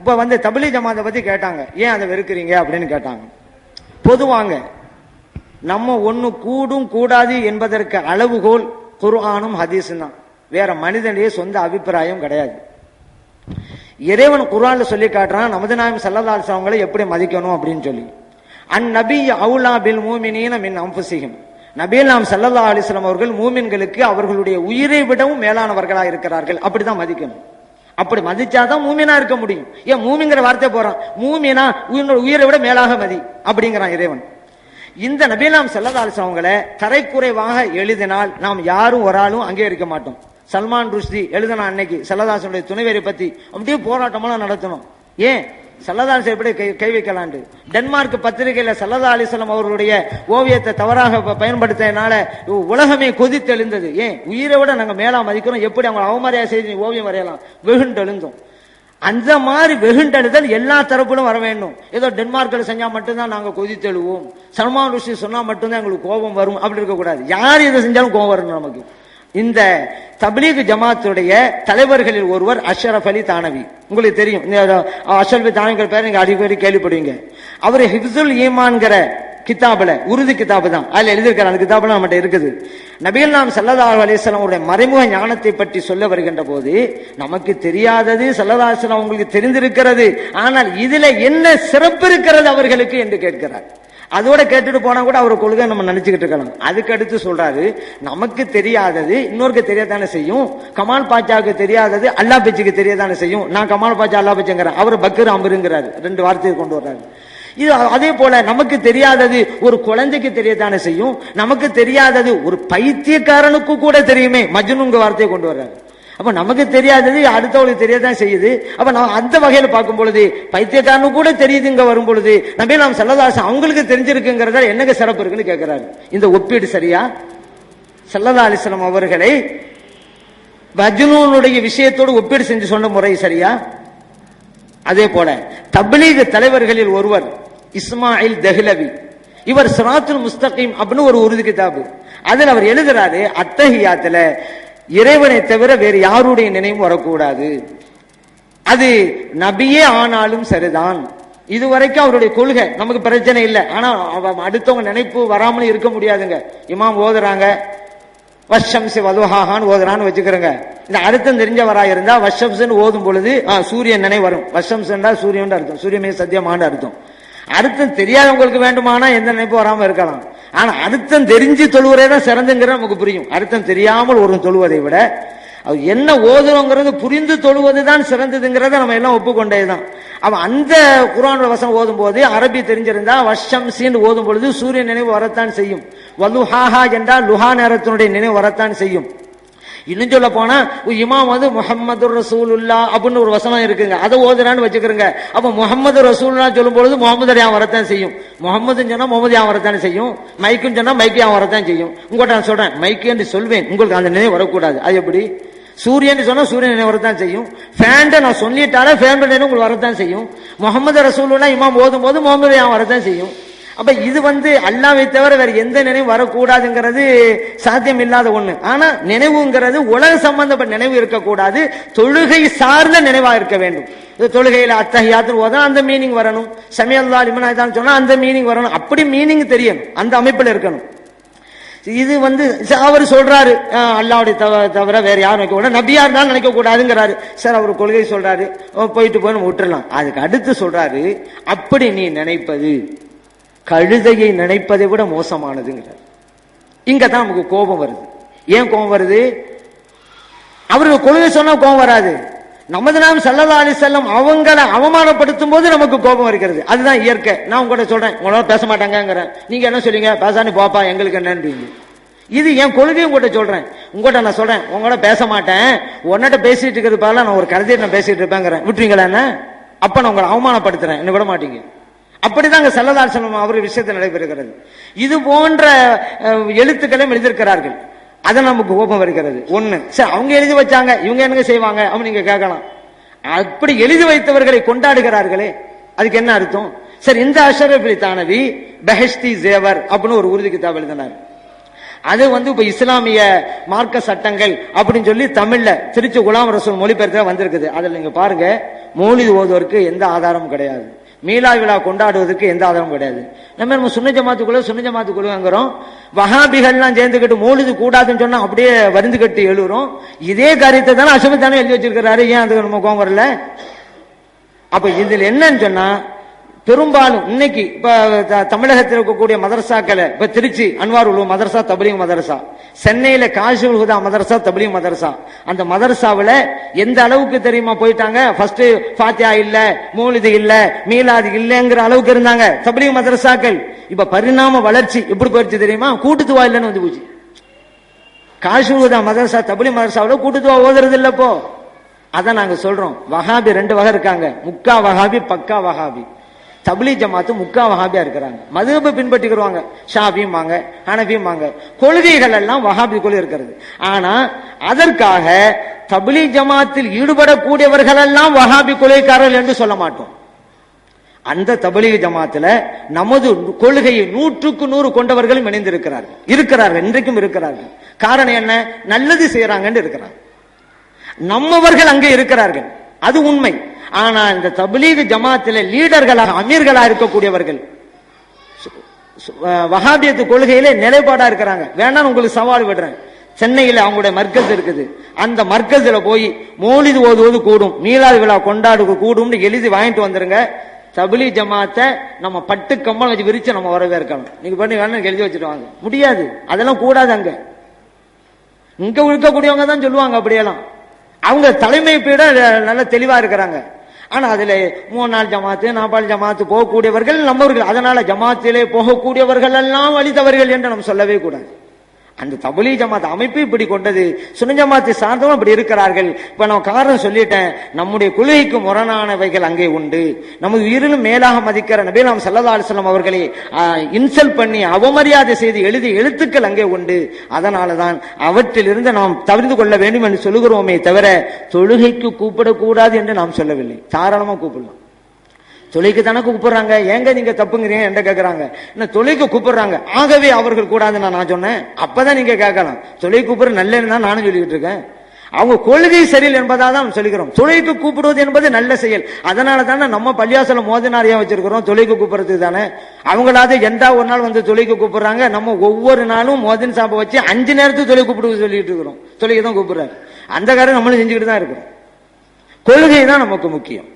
இப்போ வந்து தபிலி ஜமாத்தை பத்தி கேட்டாங்க. ஏன் அதை வெறுக்கிறீங்க அப்படின்னு கேட்டாங்க. பொதுவாங்க நம்ம ஒண்ணு கூடும் கூடாது என்பதற்கு அளவுகோல் குர்ஆனும் ஹதீஸும் தான். வேற மனிதனுடைய சொந்த அபிப்பிராயம் கிடையாது. இறைவன் குரான்ல சொல்லி காட்டுறான் நமது நாயம் சல்லல்லாஹு அவங்களை எப்படி மதிக்கணும் அப்படின்னு சொல்லி. அன் நபி அவுலா பில் மூமினின் மின் அம்புசிகம் நபீல் நாம் சல்லல்லாஹு அலிஸ்லாம் அவர்கள் மூமின்களுக்கு அவர்களுடைய உயிரை விடவும் மேலானவர்களாக இருக்கிறார்கள் அப்படிதான் மதிக்கணும். அப்படி மதிச்சாதான் மூமினா இருக்க முடியும். ஏன் மூமிங்கிற வார்த்தை போறான்? மூமினா உயிரோட உயிரை விட மேலாக மதி. அப்படிங்கிறான் இறைவன். இந்த நபீலாம் செல்லதாலிஸ் அவங்கள தரைக்குறைவாக எழுதினால் நாம் யாரும் ஒரு ஆளும் அங்கே இருக்க மாட்டோம். சல்மான் ருஷ்தி எழுதின அன்னைக்கு செல்லதாசனுடைய துணைவேரை பத்தி. அப்படியே போராட்டமெல்லாம் நடத்தணும். ஏன்? சல்லதாலிஸ் எப்படி கை கை வைக்கலாண்டு. டென்மார்க் பத்திரிகையில சல்லதா அலிஸ்லாம் அவர்களுடைய ஓவியத்தை தவறாக பயன்படுத்தினால உலகமே கொதித்து எழுந்தது. ஏன்? உயிரை விட நாங்க மேலா மதிக்கிறோம் எப்படி அவங்க அவமரியாதை செய்து ஓவியம் வரையலாம்? வெகுண்டு எழுந்தோம். அந்த மாதிரி வெகுண்டெழுதல் எல்லா தரப்பிலும் வர வேண்டும். ஏதோ டென்மார்க்கில் செஞ்சா மட்டும்தான் நாங்க கொதித்தெழுவோம் சல்மான் ருஷி சொன்னா மட்டும்தான் எங்களுக்கு கோபம் வரும். அப்படி இருக்கக்கூடாது. யார் இதை செஞ்சாலும் கோபம் வரும் நமக்கு. இந்த தப்லீக் ஜமாத்துடைய தலைவர்களில் ஒருவர் அஷ்ரஃப் அலி தானவி. உங்களுக்கு தெரியும். இந்த அஷ்ரஃப் அலி தானவிங்கிற பேர் நீங்க அடிக்கடி கேள்விப்படுவீங்க. அவர் ஹிப்சுல் ஈமான்கிற கிதாபில் உருது கிதாபு தான். அதுல எழுதியிருக்கிற அந்த கிதாபுல நம்மகிட்ட இருக்குது. நபிகள் நாம் சல்லல்லாஹு அலிஸ்லாம் அவருடைய மறைமுக ஞானத்தை பற்றி சொல்ல வருகின்ற போது நமக்கு தெரியாதது சல்லல்லாஹு அலைஹி அவங்களுக்கு தெரிந்திருக்கிறது. ஆனால் இதுல என்ன சிறப்பு இருக்கிறது அவர்களுக்கு என்று கேட்கிறார். அதோட கேட்டுட்டு போனா கூட அவர் கொள்கை நம்ம நினைச்சுக்கிட்டு இருக்கலாம் அதுக்கு அடுத்து சொல்றாரு நமக்கு தெரியாதது இன்னொருக்கு தெரியாதானே செய்யும்? கமால் பாச்சாவுக்கு தெரியாதது அல்லா பேச்சுக்கு தெரியாதானே செய்யும்? நான் கமால் பாச்சா அல்லா பேச்சுங்கிறேன். அவர் பக்கர் அம்பருங்கிறாரு ரெண்டு வார்த்தையை கொண்டு வர்றாரு. இது அதே போல நமக்கு தெரியாதது ஒரு குழந்தைக்கு தெரியத்தானே செய்யும்? நமக்கு தெரியாதது ஒரு பைத்தியக்காரனுக்கு கூட தெரியுமே. மஜ்னுங்க வார்த்தையை கொண்டு வர்றாரு. அப்ப நமக்கு தெரியாதது அடுத்தவங்களுக்கு தெரியதான் செய்யுது. அப்ப நான் அந்த வகையில பார்க்கும் பொழுது பைத்தியக்காரனு கூட தெரியுதுங்க வரும் பொழுது நபி நாம் செல்லதாசன் அவங்களுக்கு தெரிஞ்சிருக்குங்கிறத என்னங்க சிறப்பு இருக்குன்னு கேட்கிறாரு இந்த ஒப்பீடு சரியா? சல்லல்லா அலிஸ்லாம் அவர்களை மஜ்னூனுடைய விஷயத்தோடு ஒப்பீடு செஞ்சு சொன்ன முறை சரியா? அதே போல தப்லீக் தலைவர்களில் ஒருவர் இஸ்மாயில் தஹ்லவி. இவர் சிராத்துல் முஸ்தகிம் அப்படின்னு ஒரு உருது கிதாபு. அதில் அவர் எழுதுறாரு அத்தகையாத்துல இறைவனை தவிர வேறு யாருடைய நினைவும் வரக்கூடாது. அது நபியே ஆனாலும் சரிதான். இதுவரைக்கும் அவருடைய கொள்கை நமக்கு பிரச்சனை இல்லை. ஆனா அவ- அடுத்தவங்க நினைப்பு வராமலும் இருக்க முடியாதுங்க. இமாம் ஓதுறாங்க. வஷம்சி வலுஹாஹான்னு ஓதுறான்னு வச்சுக்கிறோங்க. இந்த அர்த்தம் தெரிஞ்சவரா இருந்தா வஷம்ஸ்னு ஓதும் பொழுது ஆ, சூரியன் நினை வரும். வஷம்ஸ்ன்றா சூரியன் அர்த்தம். சூரியமே சத்தியமான அர்த்தம். அர்த்தம் தெரியாதவங்களுக்கு வேண்டுமானா எந்த நினைப்பு வராம இருக்கலாம். ஆனா அர்த்தம் தெரிஞ்சு தொழுவரே தான் சிறந்துங்கிற நமக்கு புரியும். அர்த்தம் தெரியாமல் ஒரு தொழுவதை விட அது என்ன ஓதுறோங்கிறது புரிந்து தொழுவதுதான் சிறந்ததுங்கிறத நம்ம எல்லாம் ஒப்புக்கொண்டேதான். அவன் அந்த குரான் வசனம் ஓதும் போது அரபி தெரிஞ்சிருந்தா வஷம் சீன் ஓதும் பொழுது சூரிய நினைவு வரத்தான் செய்யும். வலுஹாஹா என்றால் லுஹா நேரத்தினுடைய நினைவு வரத்தான் செய்யும். இன்னும் சொல்ல போனா இமாம் வந்து முகமது ரசூலுல்லா அப்படின்னு ஒரு வசனம் இருக்குங்க. அதை ஓதுறான்னு வச்சுக்கிறோங்க. அப்ப முகமது ரசூல்லா சொல்லும் பொழுது முகமது யான் வரத்தான் செய்யும். முகமதுன்னு சொன்னா முகமது யான் வரத்தான் செய்யும். மைக்குன்னு சொன்னா மைக்கு யான் வரத்தான் செய்யும். உங்கள்கிட்ட நான் சொல்றேன் மைக்கு என்று சொல்வேன். உங்களுக்கு அந்த நினைவு வரக்கூடாது. அது எப்படி? சூரியன் சொன்னா சூரியன் நினைவு வரத்தான் செய்யும். ஃபேண்ட நான் சொல்லிட்டாலே ஃபேன் நினைவு உங்களுக்கு வரத்தான் செய்யும். முகமது ரசூலுல்லா இமாம் ஓதும் போது முகமது யான் வரத்தான் செய்யும். அப்ப இது வந்து அல்லாவை தவிர வேற எந்த நினைவு வரக்கூடாதுங்கிறது சாத்தியம் இல்லாத ஒண்ணு. ஆனா நினைவுங்கிறது உலக சம்பந்தப்பட்ட நினைவு இருக்கக்கூடாது தொழுகை சார்ந்த நினைவா இருக்க வேண்டும். இந்த தொழுகையில அத்தகையாத்திரம் ஓதா அந்த மீனிங் வரணும். சமயல்லா லிமனாய்தான் சொன்னா அந்த மீனிங் வரணும். அப்படி மீனிங் தெரியணும். அந்த அமைப்புல இருக்கணும். இது வந்து அவர் சொல்றாரு அல்லாவுடைய தவ- தவிர வேற யாரும் நினைக்க கூடாது. நபியா இருந்தாலும் நினைக்க கூடாதுங்கிறாரு. சார் அவர் கொள்கை சொல்றாரு. போயிட்டு போய் நம்ம விட்டுறலாம். அதுக்கு அடுத்து சொல்றாரு அப்படி நீ நினைப்பது. கழுதையை நினைப்பதை விட மோசமானதுங்கிறார். இங்க தான் நமக்கு கோபம் வருது. ஏன் கோபம் வருது? அவருக்கு கொள்கை சொன்னா கோபம் வராது. நமது நாம் செல்லதா அலி செல்லம் அவங்கள அவமானப்படுத்தும் போது நமக்கு கோபம் வருகிறது. அதுதான் இயற்கை. நான் உங்கள்கிட்ட சொல்றேன். உங்களோட பேச மாட்டாங்கிறேன் நீங்க என்ன சொல்றீங்க? பேசான்னு போப்பா எங்களுக்கு என்னன்றீங்க இது என் கொள்கையும் உங்கள்கிட்ட சொல்றேன். உங்கள்கிட்ட நான் சொல்றேன். உங்களோட பேச மாட்டேன். உன்னிட்ட பேசிட்டு இருக்கிறது பதிலா நான் ஒரு கருதியை நான் பேசிட்டு இருப்பேங்கிறேன் விட்டுறீங்களா என்ன? அப்ப நான் உங்களை அவமானப்படுத்துறேன். என்ன விட மாட்டீங்க. அப்படிதாங்க சல்லதார் செல்லம் அவர் விஷயத்தில் நடைபெறுகிறது. இது போன்ற எழுத்துக்களையும் எழுதியிருக்கிறார்கள். அதை நமக்கு கோபம் வருகிறது. ஒன்று சரி அவங்க எழுதி வச்சாங்க இவங்க என்னங்க செய்வாங்க அப்படின்னு நீங்க கேட்கலாம். அப்படி எழுதி வைத்தவர்களை கொண்டாடுகிறார்களே அதுக்கு என்ன அர்த்தம்? சரி இந்த அஷரபி தானவி பெஹஸ்தி ஜேவர் அப்படின்னு ஒரு உறுதி கிதாப் எழுதினார். அது வந்து இப்ப இஸ்லாமிய மார்க்க சட்டங்கள் அப்படின்னு சொல்லி தமிழ்ல திருச்சி குலாம் ரசூல் மொழிபெயர்த்து வந்திருக்குது. அதுல நீங்க பாருங்க மௌலிது ஓதுவதற்கு எந்த ஆதாரமும் கிடையாது. மீலா விழா கொண்டாடுவதற்கு எந்த ஆதாரமும் கிடையாது. நம்ம நம்ம சுன்ன ஜமாத்துக்குள்ள சுன்ன ஜமாத்துக்குள்ளங்கிறோம் வஹாபிகள்லாம் சேர்ந்துக்கிட்டு மூழுது கூடாதுன்னு சொன்னா அப்படியே வருந்து கட்டி எழுறோம். இதே காரியத்தை தானே அசமத்தானே எழுதி வச்சிருக்கிறாரு. ஏன் அது நம்ம கோவம் வரல? அப்ப இதுல என்னன்னு சொன்னா பெரும்பாலும் இன்னைக்கு இப்ப த- தமிழகத்தில் இருக்கக்கூடிய மதரசாக்களை இப்ப திருச்சி அன்வார் உலு மதரசா தபலிங் மதரசா சென்னையில காஷிவுல் ஹுதா மதரசா தபிலீக் மதரசா. அந்த மதரசாவில் எந்த அளவுக்கு தெரியுமா போயிட்டாங்க? ஃபர்ஸ்ட் ஃபாத்தியா இல்ல மூலிது இல்ல மீலாது இல்லைங்கிற அளவுக்கு இருந்தாங்க. தபிலீக் மதரசாக்கள். இப்ப பரிணாம வளர்ச்சி எப்படி போயிடுச்சு தெரியுமா? கூட்டுத்துவா இல்லைன்னு வந்து போச்சு. காஷுதா மதரசா தபிலி மதரசாவில் கூட்டுத்துவா ஓதுறது இல்லப்போ அதை அதான் நாங்க சொல்றோம். வஹாபி ரெண்டு வகை இருக்காங்க. முக்கா வஹாபி பக்கா வஹாபி. தபிலி ஜமாத்து முக்கா வஹாபியா இருக்கிறாங்க. மதுபை பின்பற்றிக்கிறவாங்க ஹனபியும் வாங்க கொள்கைகள் எல்லாம் வஹாபி இருக்கிறது. ஆனா அதற்காக தபிலி ஜமாத்தில் ஈடுபடக்கூடியவர்கள் எல்லாம் வஹாபி கொலைக்காரர்கள் என்று சொல்ல மாட்டோம். அந்த தபலீக ஜமாத்துல நமது கொள்கையை நூற்றுக்கு நூறு கொண்டவர்களும் இணைந்திருக்கிறார்கள். இருக்கிறார்கள் இன்றைக்கும் இருக்கிறார்கள். காரணம் என்ன? நல்லது செய்யறாங்கன்னு இருக்கிறாங்க. நம்மவர்கள் அங்கே இருக்கிறார்கள். அது உண்மை. ஆனா இந்த தபலீக ஜமாத்தில லீடர்களாக அமீர்களாக இருக்கக்கூடியவர்கள் வகாபியத்து கொள்கையிலே நிலைப்பாடா இருக்கிறாங்க. வேணாம் உங்களுக்கு சவால் விடுறேன். சென்னையில அவங்களுடைய மர்க்கஸ் இருக்குது. அந்த மர்க்கஸ்ல போய் மோலிது ஓதுவது கூடும். மீலாது விழா கொண்டாடு கூடும்னு எழுதி வாங்கிட்டு வந்துருங்க. தபிலி ஜமாத்தை நம்ம பட்டு கம்பளம் வச்சு விரிச்சு நம்ம வரவேற்கணும். நீங்க பண்ணி வேணும் எழுதி வச்சுட்டு வாங்க. முடியாது. அதெல்லாம் கூடாது அங்க. இங்க இருக்கக்கூடியவங்க தான் சொல்லுவாங்க அப்படியெல்லாம். அவங்க தலைமை பீட நல்ல தெளிவா இருக்கிறாங்க. ஆனா அதுல மூணு நாள் ஜமாத்து நாப்பாள் ஜமாத்து போகக்கூடியவர்கள் நம்மவர்கள். அதனால ஜமாத்திலே போகக்கூடியவர்கள் எல்லாம் வலித்தவர்கள் என்று நாம் சொல்லவே கூடாது. அந்த தபுலி ஜமாத் அமைப்பு இப்படி கொண்டது சுனஜமாத்து ஜமாத்தை இப்படி இருக்கிறார்கள். இப்ப நான் காரணம் சொல்லிட்டேன் நம்முடைய கொள்கைக்கு முரணானவைகள் அங்கே உண்டு. நமது உயிரிலும் மேலாக மதிக்கிற நபீலாம் சல்லா அலிஸ்லாம் அவர்களை இன்சல்ட் பண்ணி அவமரியாதை செய்து எழுதிய எழுத்துக்கள் அங்கே உண்டு. அதனாலதான் அவற்றிலிருந்து நாம் தவிர்த்து கொள்ள வேண்டும் என்று சொல்லுகிறோமே தவிர தொழுகைக்கு கூப்பிடக்கூடாது என்று நாம் சொல்லவில்லை. தாராளமா கூப்பிடலாம். தொலைக்கு தானே கூப்பிடுறாங்க? ஏங்க நீங்க தப்புங்கிறீங்க? என்ன கேட்கறாங்க என்ன தொலைக்கு கூப்பிடுறாங்க? ஆகவே அவர்கள் கூடாதுன்னு நான் சொன்னேன். அப்பதான் நீங்க கேட்கலாம். தொலை கூப்பிடுற நல்லதுன்னு தான் நானும் சொல்லிக்கிட்டு இருக்கேன். அவங்க கொள்கை சரியில் என்பதா தான் சொல்லிக்கிறோம். தொலைக்கு கூப்பிடுவது என்பது நல்ல செயல். அதனால தானே நம்ம பள்ளியாசல மோதினார் வச்சிருக்கிறோம்? தொலைக்கு கூப்பிடுறது தானே. அவங்களாவது எந்த ஒரு நாள் வந்து தொலைக்கு கூப்பிடுறாங்க? நம்ம ஒவ்வொரு நாளும் மோதின் சாப்பை வச்சு அஞ்சு நேரத்துக்கு தொலை கூப்பிடுவது சொல்லிட்டு இருக்கிறோம். தொலைக்கு தான் கூப்பிடுறாரு அந்த காரணம் நம்மளும் செஞ்சுக்கிட்டு தான் இருக்கிறோம். கொள்கை தான் நமக்கு முக்கியம்.